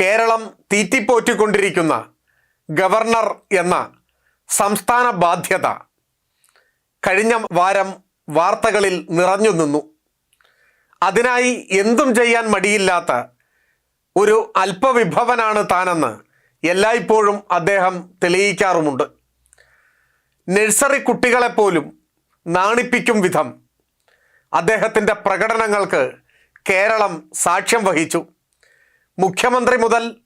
Keralam തീറ്റിപ്പോറ്റിക്കൊണ്ടിരിക്കുന്ന governor എന്ന സംസ്ഥാന ബാധ്യത കഴിഞ്ഞ വാരം വാർത്തകളിൽ നിറഞ്ഞു നിന്നു. അതിനായി എന്തും ചെയ്യാൻ മടിയില്ലാത്ത ഒരു അല്പവിഭവനാണ് താനെന്ന് എല്ലായ്പ്പോഴും അദ്ദേഹം തെളിയിക്കാറുമുണ്ട്. നഴ്സറി കുട്ടികളെപ്പോലും നാണിപ്പിക്കും വിധം അദ്ദേഹത്തിന്റെ പ്രകടനങ്ങൾക്ക് കേരളം സാക്ഷ്യം വഹിച്ചു. മുഖ്യമന്ത്രി മുതൽ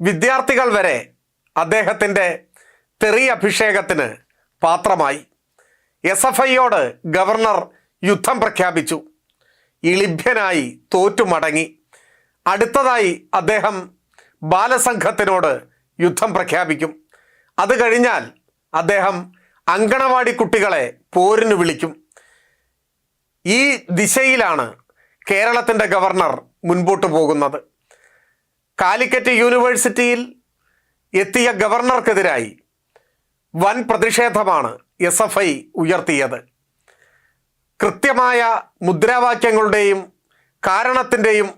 വിദ്യാർത്ഥികൾ വരെ അദ്ദേഹത്തിന്റെ തെറി അഭിഷേകത്തിന് പാത്രമായി. എസ് എഫ് ഐയോട് ഗവർണർ യുദ്ധം പ്രഖ്യാപിച്ചു. ഇളിഭ്യനായി തോറ്റുമടങ്ങി. അടുത്തതായി അദ്ദേഹം ബാലസംഘത്തിനോട് യുദ്ധം പ്രഖ്യാപിക്കും. അത് കഴിഞ്ഞാൽ അദ്ദേഹം അങ്കണവാടി കുട്ടികളെ പോരിന് വിളിക്കും. ഈ ദിശയിലാണ് കേരളത്തിന്റെ ഗവർണർ മുൻപോട്ട് പോകുന്നത്. കാലിക്കറ്റ് യൂണിവേഴ്സിറ്റിയിൽ എത്തിയ ഗവർണർക്കെതിരായി വൻ പ്രതിഷേധമാണ് എസ് എഫ് ഐ ഉയർത്തിയത്. കൃത്യമായ മുദ്രാവാക്യങ്ങളുടെയും കാരണത്തിന്റെയും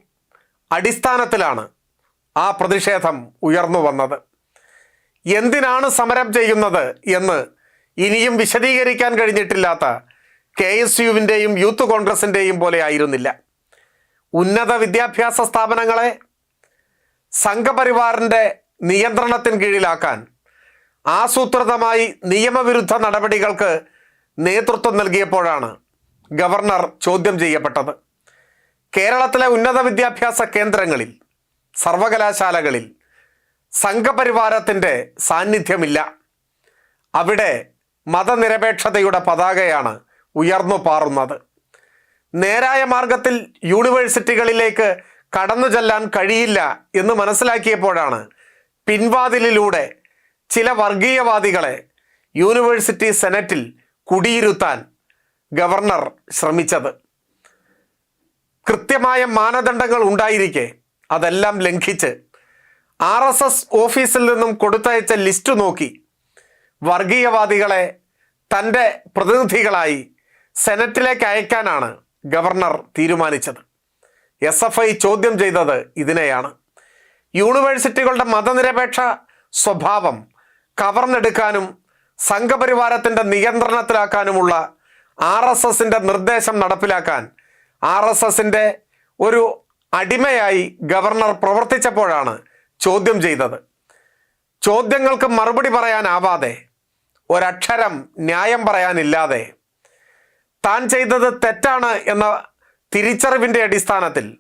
അടിസ്ഥാനത്തിലാണ് ആ പ്രതിഷേധം ഉയർന്നു വന്നത്. എന്തിനാണ് സമരം ചെയ്യുന്നത് എന്ന് ഇനിയും വിശദീകരിക്കാൻ കഴിഞ്ഞിട്ടില്ലാത്ത കെ എസ് യുവിന്റെയും യൂത്ത് കോൺഗ്രസിന്റെയും പോലെ ആയിരുന്നില്ല. ഉന്നത വിദ്യാഭ്യാസ സ്ഥാപനങ്ങളെ സംഘപരിവാറിന്റെ നിയന്ത്രണത്തിന് കീഴിലാക്കാൻ ആസൂത്രിതമായി നിയമവിരുദ്ധ നടപടികൾക്ക് നേതൃത്വം നൽകിയപ്പോഴാണ് ഗവർണർ ചോദ്യം ചെയ്യപ്പെട്ടത്. കേരളത്തിലെ ഉന്നത വിദ്യാഭ്യാസ കേന്ദ്രങ്ങളിൽ സർവകലാശാലകളിൽ സംഘപരിവാരത്തിന്റെ സാന്നിധ്യമില്ല. അവിടെ മതനിരപേക്ഷതയുടെ പതാകയാണ് ഉയർന്നു പാറുന്നത്. നേരായ മാർഗത്തിൽ യൂണിവേഴ്സിറ്റികളിലേക്ക് കടന്നു ചെല്ലാൻ കഴിയില്ല എന്ന് മനസ്സിലാക്കിയപ്പോഴാണ് പിൻവാതിലിലൂടെ ചില വർഗീയവാദികളെ യൂണിവേഴ്സിറ്റി സെനറ്റിൽ കുടിയിരുത്താൻ ഗവർണർ ശ്രമിച്ചത്. കൃത്യമായ മാനദണ്ഡങ്ങൾ ഉണ്ടായിരിക്കെ അതെല്ലാം ലംഘിച്ച് ആർ എസ് എസ് ഓഫീസിൽ നിന്നും കൊടുത്തയച്ച ലിസ്റ്റ് നോക്കി വർഗീയവാദികളെ തന്റെ പ്രതിനിധികളായി സെനറ്റിലേക്ക് അയക്കാനാണ് ഗവർണർ തീരുമാനിച്ചത്. എസ് എഫ് ഐ ചോദ്യം ചെയ്തത് ഇതിനെയാണ്. യൂണിവേഴ്സിറ്റികളുടെ മതനിരപേക്ഷ സ്വഭാവം കവർന്നെടുക്കാനും സംഘപരിവാരത്തിന്റെ നിയന്ത്രണത്തിലാക്കാനുമുള്ള ആർ എസ് എസിന്റെ നിർദ്ദേശം നടപ്പിലാക്കാൻ ആർ എസ് എസിന്റെ ഒരു അടിമയായി ഗവർണർ പ്രവർത്തിച്ചപ്പോഴാണ് ചോദ്യം ചെയ്തത്. ചോദ്യങ്ങൾക്ക് മറുപടി പറയാനാവാതെ ഒരക്ഷരം ന്യായം പറയാനില്ലാതെ താൻ ചെയ്തത് തെറ്റാണ് എന്ന തിരിച്ചറിവിന്റെ അടിസ്ഥാനത്തിൽ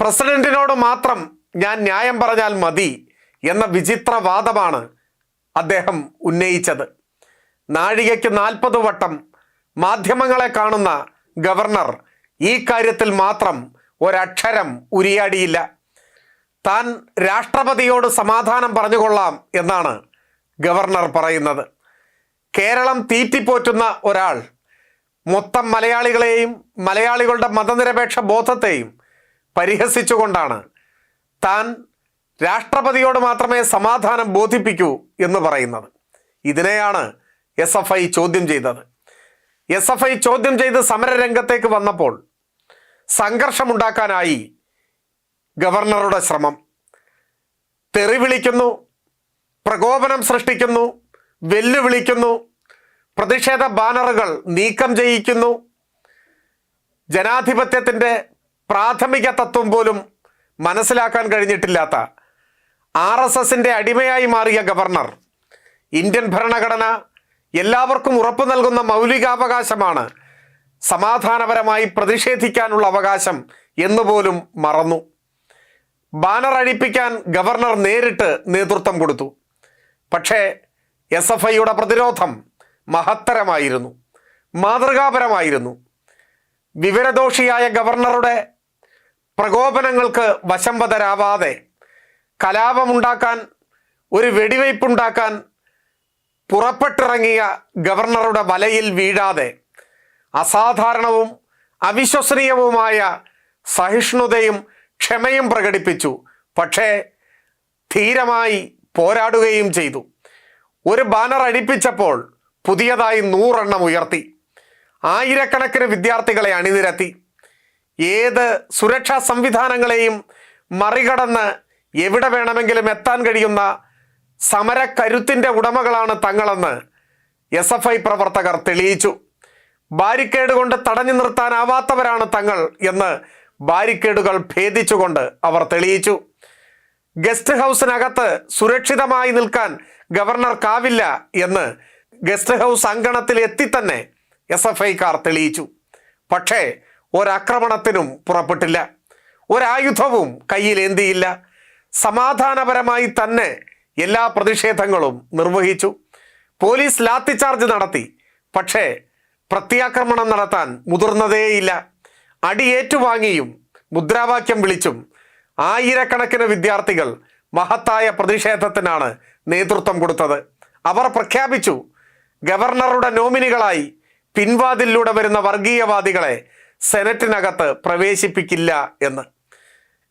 പ്രസിഡന്റിനോട് മാത്രം ഞാൻ ന്യായം പറഞ്ഞാൽ മതി എന്ന വിചിത്ര വാദമാണ് അദ്ദേഹം ഉന്നയിച്ചത്. നാഴികയ്ക്ക് നാൽപ്പത് വട്ടം മാധ്യമങ്ങളെ കാണുന്ന ഗവർണർ ഈ കാര്യത്തിൽ മാത്രം ഒരക്ഷരം ഉരിയാടിയില്ല. താൻ രാഷ്ട്രപതിയോട് സമാധാനം പറഞ്ഞുകൊള്ളാം എന്നാണ് ഗവർണർ പറയുന്നത്. കേരളം തീറ്റിപ്പോറ്റുന്ന ഒരാൾ മൊത്തം മലയാളികളെയും മലയാളികളുടെ മതനിരപേക്ഷ ബോധത്തെയും പരിഹസിച്ചുകൊണ്ടാണ് താൻ രാഷ്ട്രപതിയോട് മാത്രമേ സമാധാനം ബോധിപ്പിക്കൂ എന്ന് പറയുന്നത്. ഇതിനെയാണ് എസ് എഫ് ഐ ചോദ്യം ചെയ്തത്. എസ് എഫ് ഐ ചോദ്യം ചെയ്ത് സമരരംഗത്തേക്ക് വന്നപ്പോൾ സംഘർഷമുണ്ടാക്കാനായി ഗവർണറുടെ ശ്രമം. തെറി വിളിക്കുന്നു പ്രകോപനം സൃഷ്ടിക്കുന്നു വെല്ലുവിളിക്കുന്നു പ്രതിഷേധ ബാനറുകൾ നീക്കം ചെയ്യിക്കുന്നു. ജനാധിപത്യത്തിന്റെ പ്രാഥമിക തത്വം പോലും മനസ്സിലാക്കാൻ കഴിഞ്ഞിട്ടില്ലാത്ത ആർ എസ് എസിന്റെ അടിമയായി മാറിയ ഗവർണർ ഇന്ത്യൻ ഭരണഘടന എല്ലാവർക്കും ഉറപ്പു നൽകുന്ന മൗലികാവകാശമാണ് സമാധാനപരമായി പ്രതിഷേധിക്കാനുള്ള അവകാശം എന്നുപോലും മറന്നു. ബാനർ അഴിപ്പിക്കാൻ ഗവർണർ നേരിട്ട് നേതൃത്വം കൊടുത്തു. പക്ഷേ എസ് എഫ് ഐയുടെ പ്രതിരോധം മഹത്തരമായിരുന്നു. മാതൃകാപരമായിരുന്നു. വിവരദോഷിയായ ഗവർണറുടെ പ്രകോപനങ്ങൾക്ക് വശംവതരാവാതെ കലാപമുണ്ടാക്കാൻ ഒരു വെടിവയ്പുണ്ടാക്കാൻ പുറപ്പെട്ടിറങ്ങിയ ഗവർണറുടെ വലയിൽ വീഴാതെ അസാധാരണവും അവിശ്വസനീയവുമായ സഹിഷ്ണുതയും ക്ഷമയും പ്രകടിപ്പിച്ചു. പക്ഷേ ധീരമായി പോരാടുകയും ചെയ്തു. ഒരു ബാനർ അടിപ്പിച്ചപ്പോൾ പുതിയതായി നൂറെണ്ണം ഉയർത്തി. ആയിരക്കണക്കിന് വിദ്യാർത്ഥികളെ അണിനിരത്തി. ഏത് സുരക്ഷാ സംവിധാനങ്ങളെയും മറികടന്ന് എവിടെ വേണമെങ്കിലും എത്താൻ കഴിയുന്ന സമരക്കരുത്തിന്റെ ഉടമകളാണ് തങ്ങളെന്ന് എസ് എഫ് ഐ പ്രവർത്തകർ തെളിയിച്ചു. ബാരിക്കേഡ് കൊണ്ട് തടഞ്ഞു നിർത്താനാവാത്തവരാണ് തങ്ങൾ എന്ന് ബാരിക്കേഡുകൾ ഭേദിച്ചുകൊണ്ട് അവർ തെളിയിച്ചു. ഗസ്റ്റ് ഹൗസിനകത്ത് സുരക്ഷിതമായി നിൽക്കാൻ ഗവർണർക്കാവില്ല എന്ന് ഗസ്റ്റ് ഹൗസ് അങ്കണത്തിൽ എത്തി തന്നെ എസ് എഫ് ഐക്കാർ തെളിയിച്ചു. പക്ഷേ ഒരാക്രമണത്തിനും പുറപ്പെട്ടില്ല. ഒരായുധവും കയ്യിലേന്തിയില്ല സമാധാനപരമായി തന്നെ എല്ലാ പ്രതിഷേധങ്ങളും നിർവഹിച്ചു. പോലീസ് ലാത്തിചാർജ് നടത്തി. പക്ഷേ പ്രത്യാക്രമണം നടത്താൻ മുതിർന്നതേയില്ല. അടിയേറ്റുവാങ്ങിയും മുദ്രാവാക്യം വിളിച്ചും ആയിരക്കണക്കിന് വിദ്യാർത്ഥികൾ മഹത്തായ പ്രതിഷേധത്തിനാണ് നേതൃത്വം കൊടുത്തത്. അവർ പ്രഖ്യാപിച്ചു ഗവർണറുടെ നോമിനികളായി പിൻവാതിലൂടെ വരുന്ന വർഗീയവാദികളെ സെനറ്റിനകത്ത് പ്രവേശിപ്പിക്കില്ല എന്ന്.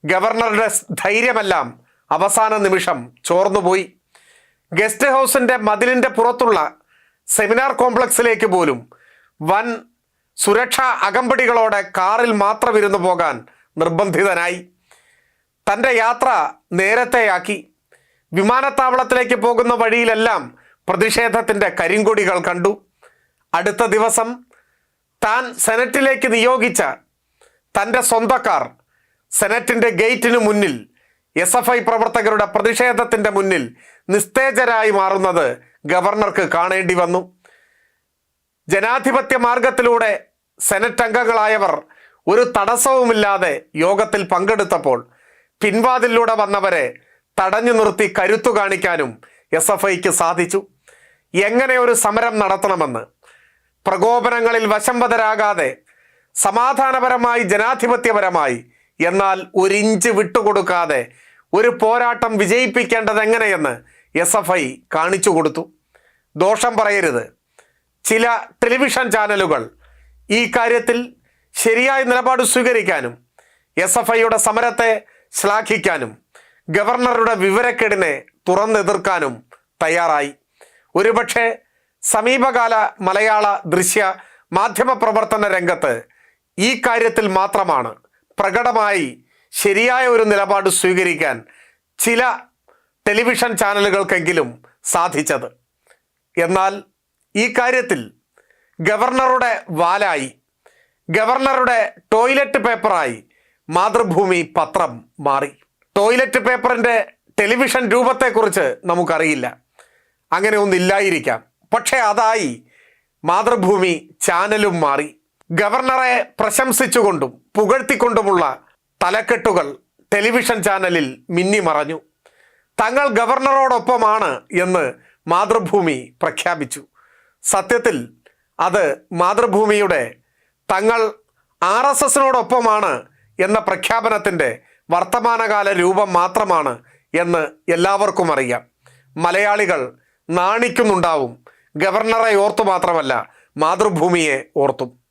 ഗവർണറുടെ ധൈര്യമെല്ലാം അവസാന നിമിഷം ചോർന്നുപോയി. ഗസ്റ്റ് ഹൗസിന്റെ മതിലിന്റെ പുറത്തുള്ള സെമിനാർ കോംപ്ലക്സിലേക്ക് പോലും വൻ സുരക്ഷാ അകമ്പടികളോടെ കാറിൽ മാത്രം ഇരുന്നു പോകാൻ നിർബന്ധിതനായി. തന്റെ യാത്ര നേരത്തെയാക്കി. വിമാനത്താവളത്തിലേക്ക് പോകുന്ന വഴിയിലെല്ലാം പ്രതിഷേധത്തിന്റെ കരിങ്കൊടികൾ കണ്ടു. അടുത്ത ദിവസം താൻ സെനറ്റിലേക്ക് നിയോഗിച്ച തന്റെ സ്വന്തക്കാർ സെനറ്റിന്റെ ഗേറ്റിന് മുന്നിൽ എസ് എഫ് ഐ പ്രവർത്തകരുടെ പ്രതിഷേധത്തിന്റെ മുന്നിൽ നിസ്തേജരായി മാറുന്നത് ഗവർണർക്ക് കാണേണ്ടി വന്നു. ജനാധിപത്യ മാർഗത്തിലൂടെ സെനറ്റ് അംഗങ്ങളായവർ ഒരു തടസ്സവുമില്ലാതെ യോഗത്തിൽ പങ്കെടുത്തപ്പോൾ പിൻവാതിലൂടെ വന്നവരെ തടഞ്ഞു നിർത്തി കരുത്തു കാണിക്കാനും എസ് എഫ് ഐക്ക് സാധിച്ചു. എങ്ങനെ ഒരു സമരം നടത്തണമെന്ന്. പ്രകോപനങ്ങളിൽ വശംവതരാകാതെ സമാധാനപരമായി ജനാധിപത്യപരമായി എന്നാൽ ഒരിഞ്ച് വിട്ടുകൊടുക്കാതെ ഒരു പോരാട്ടം വിജയിപ്പിക്കേണ്ടത് എങ്ങനെയെന്ന് എസ് എഫ് ഐ കാണിച്ചു കൊടുത്തു. ദോഷം പറയരുത്. ചില ടെലിവിഷൻ ചാനലുകൾ ഈ കാര്യത്തിൽ ശരിയായ നിലപാട് സ്വീകരിക്കാനും എസ് എഫ് ഐയുടെ സമരത്തെ ശ്ലാഘിക്കാനും ഗവർണറുടെ വിവരക്കേടിനെ തുറന്നെതിർക്കാനും തയ്യാറായി. ഒരുപക്ഷെ സമീപകാല മലയാള ദൃശ്യ മാധ്യമ പ്രവർത്തന രംഗത്ത് ഈ കാര്യത്തിൽ മാത്രമാണ് പ്രകടമായി ശരിയായ ഒരു നിലപാട് സ്വീകരിക്കാൻ ചില ടെലിവിഷൻ ചാനലുകൾക്കെങ്കിലും സാധിച്ചത്. എന്നാൽ ഈ കാര്യത്തിൽ ഗവർണറുടെ വാലായി ഗവർണറുടെ ടോയ്ലറ്റ് പേപ്പറായി മാതൃഭൂമി പത്രം മാറി. ടോയ്ലറ്റ് പേപ്പറിന്റെ ടെലിവിഷൻ രൂപത്തെക്കുറിച്ച് നമുക്കറിയില്ല. അങ്ങനെ ഒന്നില്ലായിരിക്കാം പക്ഷേ അതായി മാതൃഭൂമി ചാനലും മാറി. ഗവർണറെ പ്രശംസിച്ചുകൊണ്ടും പുകഴ്ത്തിക്കൊണ്ടുമുള്ള തലക്കെട്ടുകൾ ടെലിവിഷൻ ചാനലിൽ മിന്നിമറഞ്ഞു. തങ്ങൾ ഗവർണറോടൊപ്പമാണ് എന്ന് മാതൃഭൂമി പ്രഖ്യാപിച്ചു. സത്യത്തിൽ അത് മാതൃഭൂമിയുടെ തങ്ങൾ ആർ എസ് എസിനോടൊപ്പമാണ് എന്ന പ്രഖ്യാപനത്തിന്റെ വർത്തമാനകാല രൂപം മാത്രമാണ് എന്ന് എല്ലാവർക്കും അറിയാം. മലയാളികൾ നാണിക്കുന്നുണ്ടാവും. ഗവർണറെ ഓർത്തു മാത്രമല്ല മാതൃഭൂമിയെ ഓർത്തും.